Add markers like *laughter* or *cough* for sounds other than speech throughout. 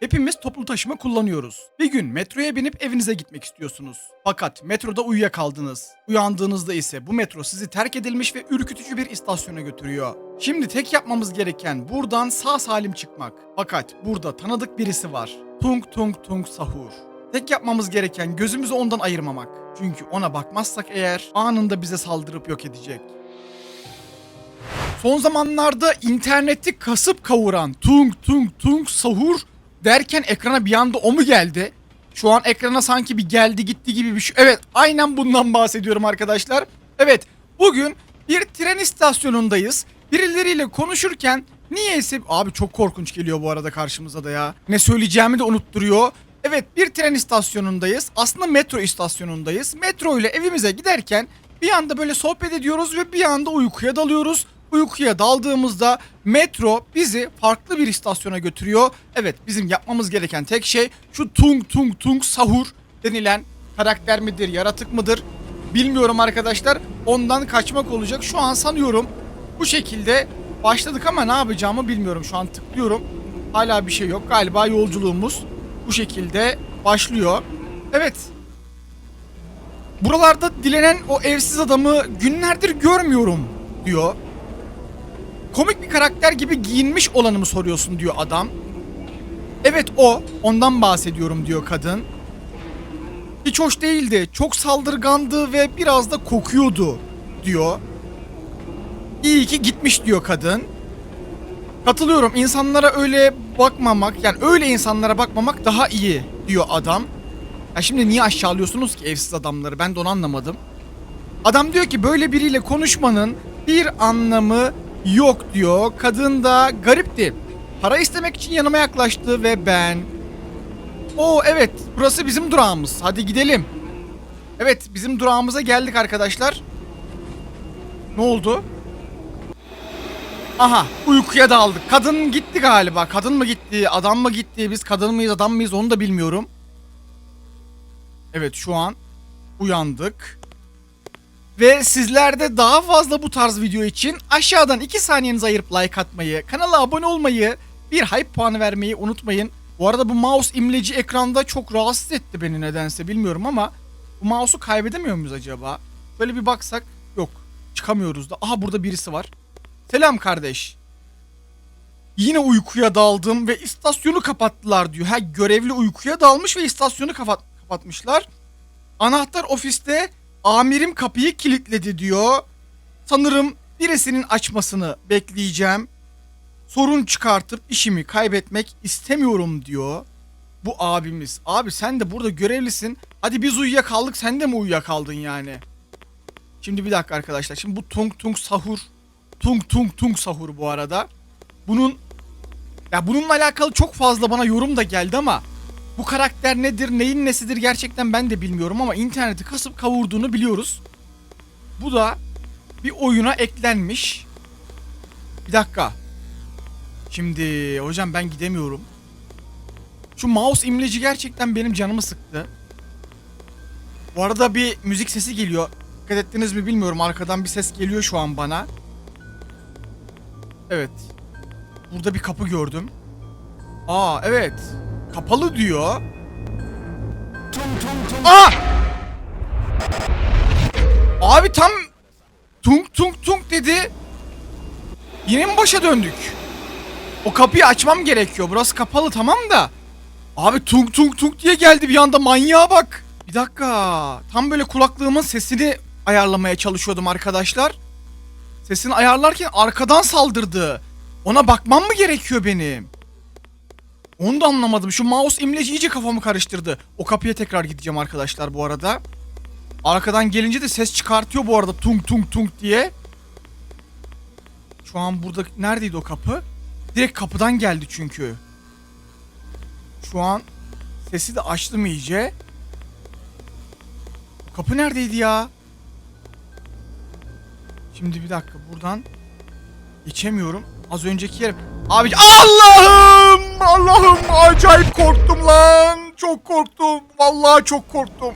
Hepimiz toplu taşıma kullanıyoruz. Bir gün metroya binip evinize gitmek istiyorsunuz. Fakat metroda uyuyakaldınız. Uyandığınızda ise bu metro sizi terk edilmiş ve ürkütücü bir istasyona götürüyor. Şimdi tek yapmamız gereken buradan sağ salim çıkmak. Fakat burada tanıdık birisi var. Tung Tung Tung Sahur. Tek yapmamız gereken gözümüzü ondan ayırmamak. Çünkü ona bakmazsak eğer anında bize saldırıp yok edecek. Son zamanlarda interneti kasıp kavuran tung tung tung sahur derken ekrana bir anda o mu geldi? Şu an ekrana sanki bir geldi gitti gibi bir şey. Evet aynen bundan bahsediyorum arkadaşlar. Evet bugün bir tren istasyonundayız. Birileriyle konuşurken niyeyse... Abi çok korkunç geliyor bu arada karşımıza da ya. Ne söyleyeceğimi de unutturuyor. Evet bir tren istasyonundayız. Aslında metro istasyonundayız. Metro ile evimize giderken bir anda böyle sohbet ediyoruz ve bir anda uykuya dalıyoruz. Uykuya daldığımızda metro bizi farklı bir istasyona götürüyor. Evet bizim yapmamız gereken tek şey şu tung tung tung sahur denilen karakter midir, yaratık mıdır bilmiyorum arkadaşlar. Ondan kaçmak olacak. Şu an sanıyorum bu şekilde başladık ama ne yapacağımı bilmiyorum. Şu an tıklıyorum. Hala bir şey yok. Galiba yolculuğumuz bu şekilde başlıyor. Evet. Buralarda dilenen o evsiz adamı günlerdir görmüyorum diyor. Komik bir karakter gibi giyinmiş olanı mı soruyorsun diyor adam. Evet o. Ondan bahsediyorum diyor kadın. Hiç hoş değildi. Çok saldırgandı ve biraz da kokuyordu diyor. İyi ki gitmiş diyor kadın. Katılıyorum. İnsanlara öyle bakmamak, yani öyle insanlara bakmamak daha iyi diyor adam. Ya şimdi niye aşağılıyorsunuz ki evsiz adamları? Ben de onu anlamadım. Adam diyor ki böyle biriyle konuşmanın bir anlamı yok diyor. Kadın da garipti. Para istemek için yanıma yaklaştı ve ben... O evet burası bizim durağımız. Hadi gidelim. Evet bizim durağımıza geldik arkadaşlar. Ne oldu? Aha uykuya daldık. Kadın gitti galiba. Kadın mı gitti? Adam mı gitti? Biz kadın mıyız adam mıyız onu da bilmiyorum. Evet şu an uyandık. Ve sizler de daha fazla bu tarz video için aşağıdan 2 saniyenizi ayırıp like atmayı, kanala abone olmayı, bir hype puanı vermeyi unutmayın. Bu arada bu mouse imleci ekranda çok rahatsız etti beni nedense bilmiyorum ama bu mouse'u kaybedemiyor muyuz acaba? Böyle bir baksak yok çıkamıyoruz da. Aha burada birisi var. Selam kardeş. Yine uykuya daldım ve istasyonu kapattılar diyor. Ha görevli uykuya dalmış ve istasyonu kapat kapatmışlar. Anahtar ofiste amirim kapıyı kilitledi diyor. Sanırım birisinin açmasını bekleyeceğim. Sorun çıkartıp işimi kaybetmek istemiyorum diyor. Bu abimiz. Abi sen de burada görevlisin. Hadi biz uyuyakaldık sen de mi uyuyakaldın yani? Şimdi bir dakika arkadaşlar. Şimdi bu tung tung sahur. Tung tung tung sahur bu arada. Bunun ya bununla alakalı çok fazla bana yorum da geldi ama bu karakter nedir, neyin nesidir gerçekten ben de bilmiyorum ama interneti kasıp kavurduğunu biliyoruz. Bu da bir oyuna eklenmiş. Bir dakika. Şimdi hocam ben gidemiyorum. Şu mouse imleci gerçekten benim canımı sıktı. Bu arada bir müzik sesi geliyor. Dikkat ettiniz mi bilmiyorum. Arkadan bir ses geliyor şu an bana. Evet. Burada bir kapı gördüm. Aa evet. Kapalı diyor. Aa! Abi tam tung tung tung dedi. Yine mi başa döndük? O kapıyı açmam gerekiyor. Burası kapalı tamam da. Abi tung tung tung diye geldi bir anda manyağa bak. Bir dakika. Tam böyle kulaklığımın sesini ayarlamaya çalışıyordum arkadaşlar. Sesini ayarlarken arkadan saldırdı. Ona bakmam mı gerekiyor benim? Onu da anlamadım. Şu mouse imleci iyice kafamı karıştırdı. O kapıya tekrar gideceğim arkadaşlar bu arada. Arkadan gelince de ses çıkartıyor bu arada tung tung tung diye. Şu an burada neredeydi o kapı? Direkt kapıdan geldi çünkü. Şu an sesi de açtım iyice. Kapı neredeydi ya? Şimdi bir dakika buradan geçemiyorum. Az önceki yer... Abi Allah'ım! Allah'ım acayip korktum lan. Çok korktum. Vallahi çok korktum.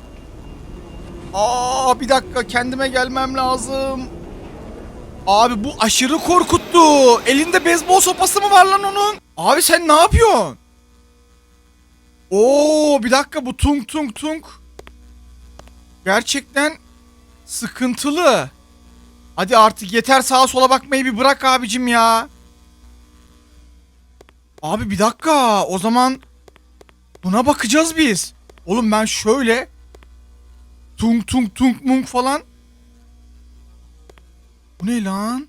Aa bir dakika kendime gelmem lazım. Abi bu aşırı korkuttu. Elinde beyzbol sopası mı var lan onun? Abi sen ne yapıyorsun? Oo bir dakika bu tung tung tung. Gerçekten sıkıntılı. Hadi artık yeter sağa sola bakmayı bir bırak abicim ya. Abi bir dakika o zaman buna bakacağız biz. Oğlum ben şöyle tung tung tung mung falan. Bu ne lan?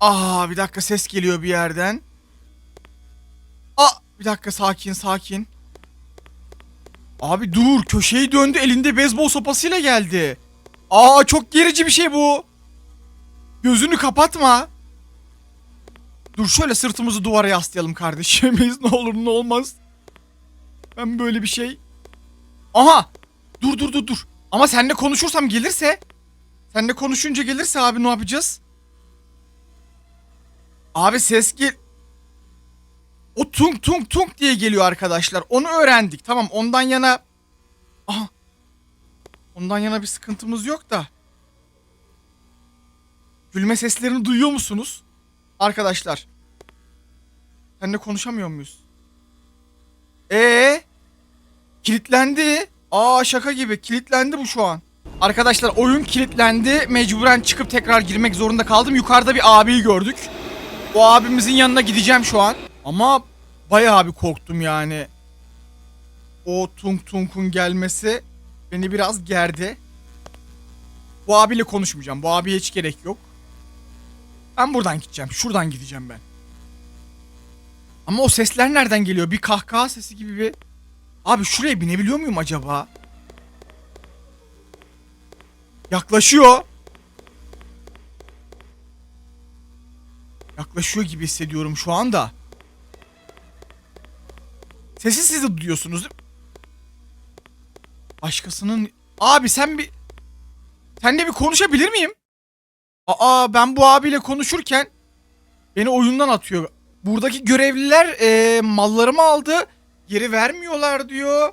Aa bir dakika ses geliyor bir yerden. Aa bir dakika sakin sakin. Abi dur köşeyi döndü elinde beyzbol sopasıyla geldi. Aa çok gerici bir şey bu. Gözünü kapatma. Dur şöyle sırtımızı duvara yaslayalım kardeşimiz *laughs* ne olur ne olmaz. Ben böyle bir şey. Aha dur dur dur dur. Ama seninle konuşursam gelirse. Seninle konuşunca gelirse abi ne yapacağız? Abi ses gel... O tung tung tung diye geliyor arkadaşlar. Onu öğrendik. Tamam ondan yana... Aha. Ondan yana bir sıkıntımız yok da. Gülme seslerini duyuyor musunuz? Arkadaşlar. Seninle konuşamıyor muyuz? Ee? Kilitlendi. Aa şaka gibi. Kilitlendi bu şu an. Arkadaşlar oyun kilitlendi. Mecburen çıkıp tekrar girmek zorunda kaldım. Yukarıda bir abiyi gördük. O abimizin yanına gideceğim şu an. Ama bayağı bir korktum yani. O Tung Tung'un gelmesi beni biraz gerdi. Bu abiyle konuşmayacağım. Bu abiye hiç gerek yok. Ben buradan gideceğim. Şuradan gideceğim ben. Ama o sesler nereden geliyor? Bir kahkaha sesi gibi bir... Abi şuraya binebiliyor muyum acaba? Yaklaşıyor. Yaklaşıyor gibi hissediyorum şu anda. Sesi siz de duyuyorsunuz değil mi? Başkasının... Abi sen bir... Seninle bir konuşabilir miyim? Aa ben bu abiyle konuşurken beni oyundan atıyor. Buradaki görevliler e, mallarımı aldı. Geri vermiyorlar diyor.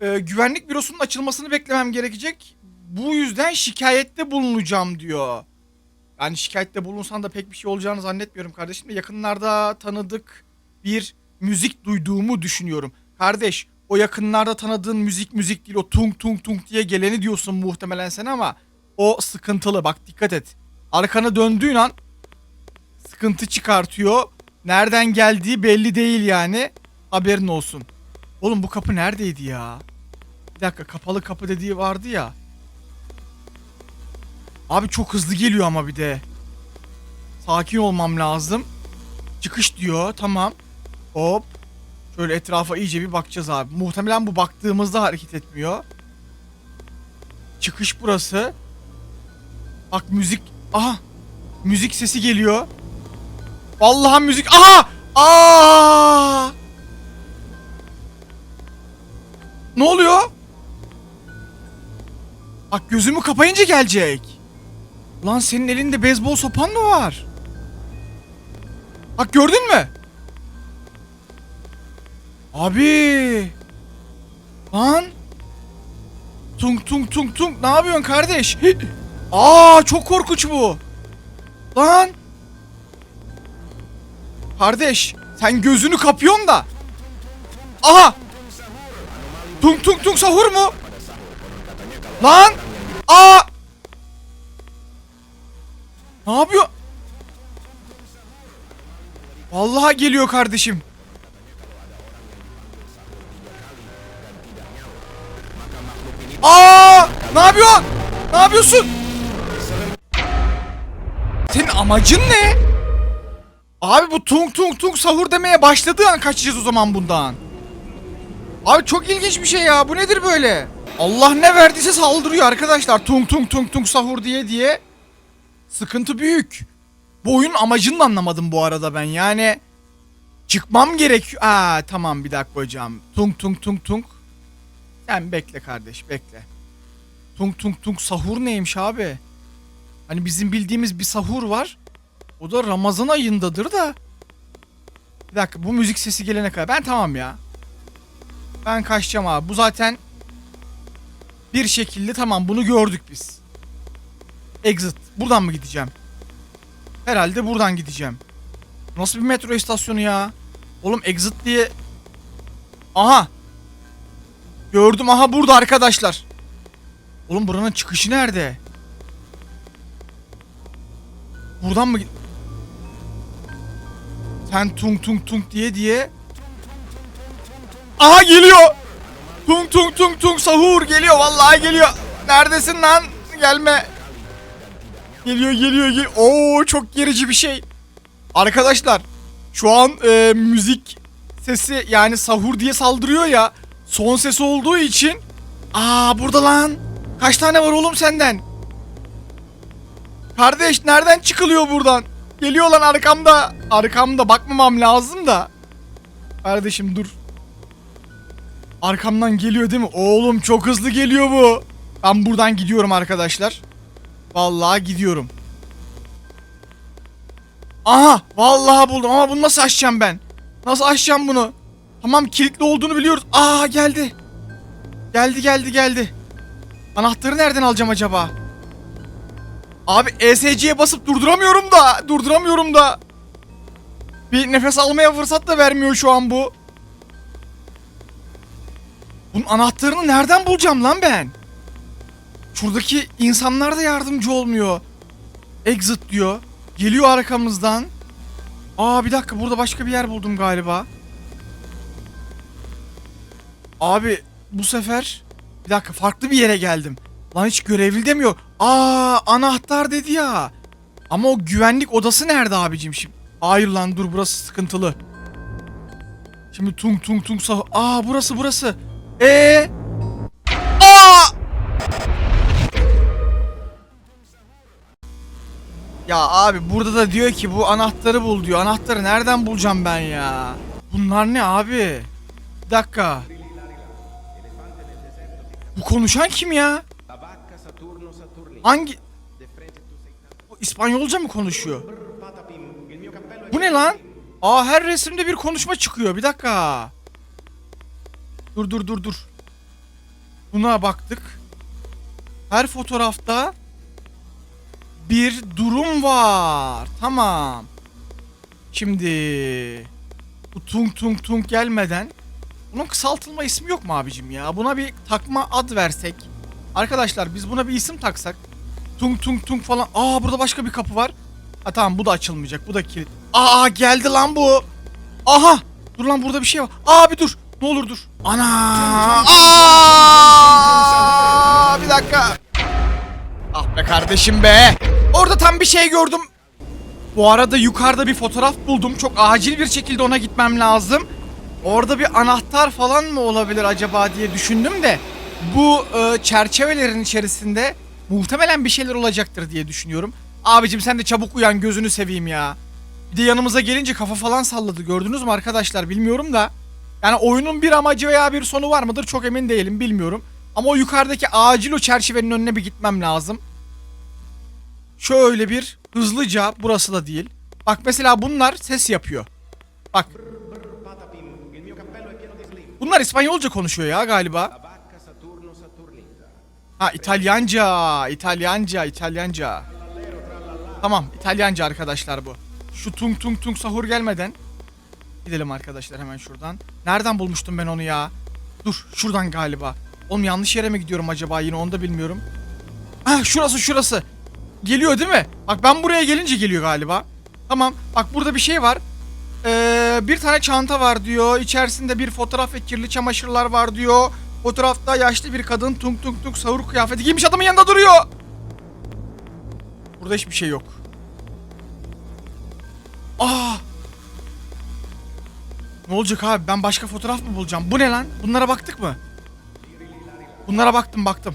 E, güvenlik bürosunun açılmasını beklemem gerekecek. Bu yüzden şikayette bulunacağım diyor. Yani şikayette bulunsan da pek bir şey olacağını zannetmiyorum kardeşim. de Yakınlarda tanıdık bir müzik duyduğumu düşünüyorum. Kardeş o yakınlarda tanıdığın müzik müzik değil o tung tung tung diye geleni diyorsun muhtemelen sen ama o sıkıntılı bak dikkat et. Arkanı döndüğün an sıkıntı çıkartıyor. Nereden geldiği belli değil yani. Haberin olsun. Oğlum bu kapı neredeydi ya? Bir dakika kapalı kapı dediği vardı ya. Abi çok hızlı geliyor ama bir de. Sakin olmam lazım. Çıkış diyor. Tamam. Hop. Şöyle etrafa iyice bir bakacağız abi. Muhtemelen bu baktığımızda hareket etmiyor. Çıkış burası. Bak müzik. Aha. Müzik sesi geliyor. Vallahi müzik. Aha! Aa! Ne oluyor? Bak gözümü kapayınca gelecek. Lan senin elinde beyzbol sopan mı var? Bak gördün mü? Abi. Lan. Tung tung tung tung. Ne yapıyorsun kardeş? Aa çok korkunç bu. Lan. Kardeş sen gözünü kapıyorsun da. Aha. Tung tung tung sahur mu? Lan. Aa. Ne yapıyor? Vallahi geliyor kardeşim. Aa! Ne yapıyorsun? Ne yapıyorsun? Amacın ne? Abi bu tung tung tung sahur demeye başladığı an kaçacağız o zaman bundan. Abi çok ilginç bir şey ya. Bu nedir böyle? Allah ne verdiyse saldırıyor arkadaşlar. Tung tung tung tung sahur diye diye. Sıkıntı büyük. Bu oyunun amacını da anlamadım bu arada ben. Yani çıkmam gerekiyor. Aa tamam bir dakika hocam. Tung tung tung tung. Sen bekle kardeş bekle. Tung tung tung sahur neymiş abi? Hani bizim bildiğimiz bir sahur var. O da Ramazan ayındadır da. Bir dakika bu müzik sesi gelene kadar. Ben tamam ya. Ben kaçacağım abi. Bu zaten bir şekilde tamam bunu gördük biz. Exit. Buradan mı gideceğim? Herhalde buradan gideceğim. Nasıl bir metro istasyonu ya? Oğlum exit diye... Aha. Gördüm aha burada arkadaşlar. Oğlum buranın çıkışı nerede? Buradan mı? Sen tung tung tung diye diye. Aha geliyor. Tung tung tung tung sahur geliyor vallahi geliyor. Neredesin lan? Gelme. Geliyor geliyor geliyor. Oo çok gerici bir şey. Arkadaşlar şu an e, müzik sesi yani sahur diye saldırıyor ya. Son sesi olduğu için. Aa burada lan. Kaç tane var oğlum senden? Kardeş nereden çıkılıyor buradan? Geliyor lan arkamda. Arkamda bakmamam lazım da. Kardeşim dur. Arkamdan geliyor değil mi? Oğlum çok hızlı geliyor bu. Ben buradan gidiyorum arkadaşlar. Vallahi gidiyorum. Aha vallahi buldum ama bunu nasıl açacağım ben? Nasıl açacağım bunu? Tamam kilitli olduğunu biliyoruz. Aa geldi. Geldi geldi geldi. Anahtarı nereden alacağım acaba? Abi ESC'ye basıp durduramıyorum da. Durduramıyorum da. Bir nefes almaya fırsat da vermiyor şu an bu. Bunun anahtarını nereden bulacağım lan ben? Şuradaki insanlar da yardımcı olmuyor. Exit diyor. Geliyor arkamızdan. Aa bir dakika burada başka bir yer buldum galiba. Abi bu sefer bir dakika farklı bir yere geldim. Lan hiç görevli demiyor. Aa anahtar dedi ya. Ama o güvenlik odası nerede abicim şimdi? Hayır lan dur burası sıkıntılı. Şimdi tung tung tung sah. Aa burası burası. Ee? Aa! Ya abi burada da diyor ki bu anahtarı bul diyor. Anahtarı nereden bulacağım ben ya? Bunlar ne abi? Bir dakika. Bu konuşan kim ya? Hangi? O İspanyolca mı konuşuyor? Bu ne lan? Aa her resimde bir konuşma çıkıyor. Bir dakika. Dur dur dur dur. Buna baktık. Her fotoğrafta bir durum var. Tamam. Şimdi bu tung tung tung gelmeden bunun kısaltılma ismi yok mu abicim ya? Buna bir takma ad versek. Arkadaşlar biz buna bir isim taksak. Tung tung tung falan. Aa burada başka bir kapı var. Ha tamam bu da açılmayacak. Bu da kilit. Aa geldi lan bu. Aha. Dur lan burada bir şey var. Aa bir dur. Ne olur dur. Ana. Aa! Bir dakika. Ah be kardeşim be. Orada tam bir şey gördüm. Bu arada yukarıda bir fotoğraf buldum. Çok acil bir şekilde ona gitmem lazım. Orada bir anahtar falan mı olabilir acaba diye düşündüm de bu e, çerçevelerin içerisinde muhtemelen bir şeyler olacaktır diye düşünüyorum. Abicim sen de çabuk uyan gözünü seveyim ya. Bir de yanımıza gelince kafa falan salladı gördünüz mü arkadaşlar bilmiyorum da. Yani oyunun bir amacı veya bir sonu var mıdır çok emin değilim bilmiyorum. Ama o yukarıdaki acil o çerçevenin önüne bir gitmem lazım. Şöyle bir hızlıca burası da değil. Bak mesela bunlar ses yapıyor. Bak bunlar İspanyolca konuşuyor ya galiba. Ha İtalyanca, İtalyanca, İtalyanca. Tamam İtalyanca arkadaşlar bu. Şu tung tung tung sahur gelmeden gidelim arkadaşlar hemen şuradan. Nereden bulmuştum ben onu ya? Dur şuradan galiba. Oğlum yanlış yere mi gidiyorum acaba yine onu da bilmiyorum. Ha şurası şurası. Geliyor değil mi? Bak ben buraya gelince geliyor galiba. Tamam bak burada bir şey var. Ee, bir tane çanta var diyor. İçerisinde bir fotoğraf ve kirli çamaşırlar var diyor. Fotoğrafta yaşlı bir kadın tung tung tung sahur kıyafeti giymiş adamın yanında duruyor. Burada hiçbir şey yok. Aa! Ne olacak abi? Ben başka fotoğraf mı bulacağım? Bu ne lan? Bunlara baktık mı? Bunlara baktım baktım.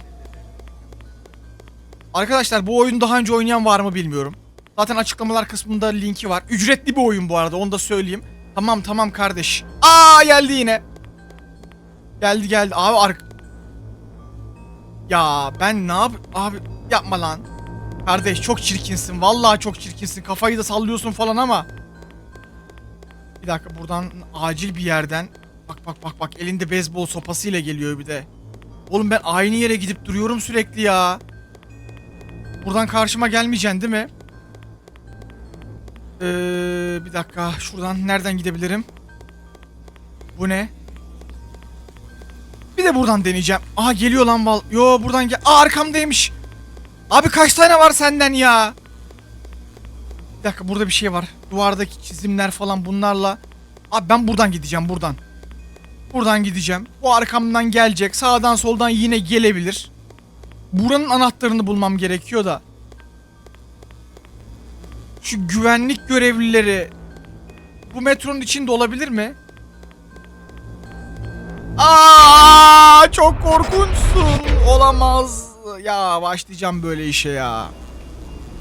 Arkadaşlar bu oyunu daha önce oynayan var mı bilmiyorum. Zaten açıklamalar kısmında linki var. Ücretli bir oyun bu arada onu da söyleyeyim. Tamam tamam kardeş. Aa geldi yine. Geldi geldi abi ark... Ya ben ne yap... Abi yapma lan. Kardeş çok çirkinsin. Vallahi çok çirkinsin. Kafayı da sallıyorsun falan ama. Bir dakika buradan acil bir yerden. Bak bak bak bak elinde beyzbol sopasıyla geliyor bir de. Oğlum ben aynı yere gidip duruyorum sürekli ya. Buradan karşıma gelmeyeceksin değil mi? Ee, bir dakika şuradan nereden gidebilirim? Bu ne? Bir de buradan deneyeceğim. Aha geliyor lan val. Yo buradan gel. Aa arkamdaymış. Abi kaç tane var senden ya? Bir dakika burada bir şey var. Duvardaki çizimler falan bunlarla. Abi ben buradan gideceğim buradan. Buradan gideceğim. Bu arkamdan gelecek. Sağdan soldan yine gelebilir. Buranın anahtarını bulmam gerekiyor da. Şu güvenlik görevlileri bu metronun içinde olabilir mi? Aa, çok korkunçsun. Olamaz. Ya başlayacağım böyle işe ya.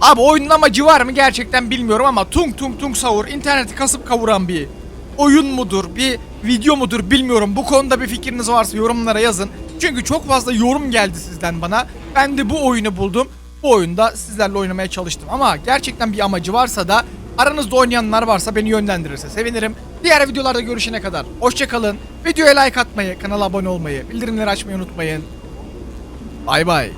Abi oyunun amacı var mı gerçekten bilmiyorum ama tung tung tung savur interneti kasıp kavuran bir oyun mudur bir video mudur bilmiyorum. Bu konuda bir fikriniz varsa yorumlara yazın. Çünkü çok fazla yorum geldi sizden bana. Ben de bu oyunu buldum. Bu oyunda sizlerle oynamaya çalıştım ama gerçekten bir amacı varsa da aranızda oynayanlar varsa beni yönlendirirse sevinirim. Diğer videolarda görüşene kadar hoşçakalın. Videoya like atmayı, kanala abone olmayı, bildirimleri açmayı unutmayın. Bay bay.